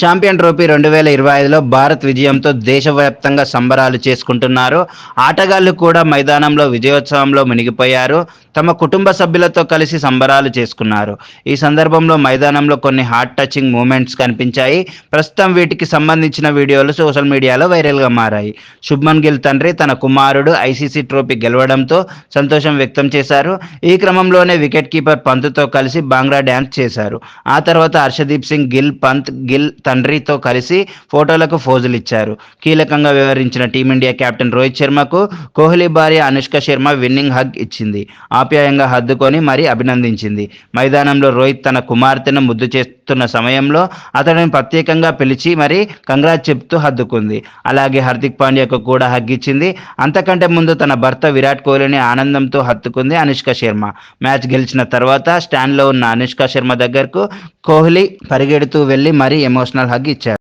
Champion trophy రెండు వేల ఇరవై ఐదులో భారత్ విజయంతో దేశవ్యాప్తంగా సంబరాలు చేసుకుంటున్నారు. ఆటగాళ్ళు కూడా మైదానంలో విజయోత్సవంలో మునిగిపోయారు. తమ కుటుంబ సభ్యులతో కలిసి సంబరాలు చేసుకున్నారు. ఈ సందర్భంలో మైదానంలో కొన్ని హార్ట్ టచింగ్ మూమెంట్స్ కనిపించాయి. ప్రస్తుతం వీటికి సంబంధించిన వీడియోలు సోషల్ మీడియాలో వైరల్గా మారాయి. శుభ్మన్ గిల్ తండ్రి తన కుమారుడు ఐసీసీ ట్రోఫీ గెలవడంతో సంతోషం వ్యక్తం చేశారు. ఈ క్రమంలోనే వికెట్ కీపర్ పంత్తో కలిసి బాంగ్లా డ్యాన్స్ చేశారు. ఆ తర్వాత హర్షదీప్ సింగ్ గిల్ పంత్ గిల్ తండ్రితో కలిసి ఫోటోలకు ఫోజులు ఇచ్చారు. కీలకంగా వ్యవహరించిన టీమిండియా కెప్టెన్ రోహిత్ శర్మకు కోహ్లీ భార్య అనుష్క శర్మ విన్నింగ్ హగ్ ఇచ్చింది. ఆప్యాయంగా హద్దుకొని మరీ అభినందించింది. మైదానంలో రోహిత్ తన కుమార్తెను ముద్దు చేస్తున్న సమయంలో అతడిని ప్రత్యేకంగా పిలిచి మరీ కంగ్రాట్ చెప్తూ హద్దుకుంది. అలాగే హార్దిక్ పాండ్యాకు కూడా హగ్ ఇచ్చింది అంతకంటే ముందు తన భర్త విరాట్ కోహ్లీని ఆనందంతో హత్తుకుంది అనుష్క శర్మ. మ్యాచ్ గెలిచిన తర్వాత స్టాండ్లో ఉన్న అనుష్క శర్మ దగ్గరకు కోహ్లీ పరిగెడుతూ వెళ్ళి మరీ ఎమోషనల్ హగ్ ఇచ్చారు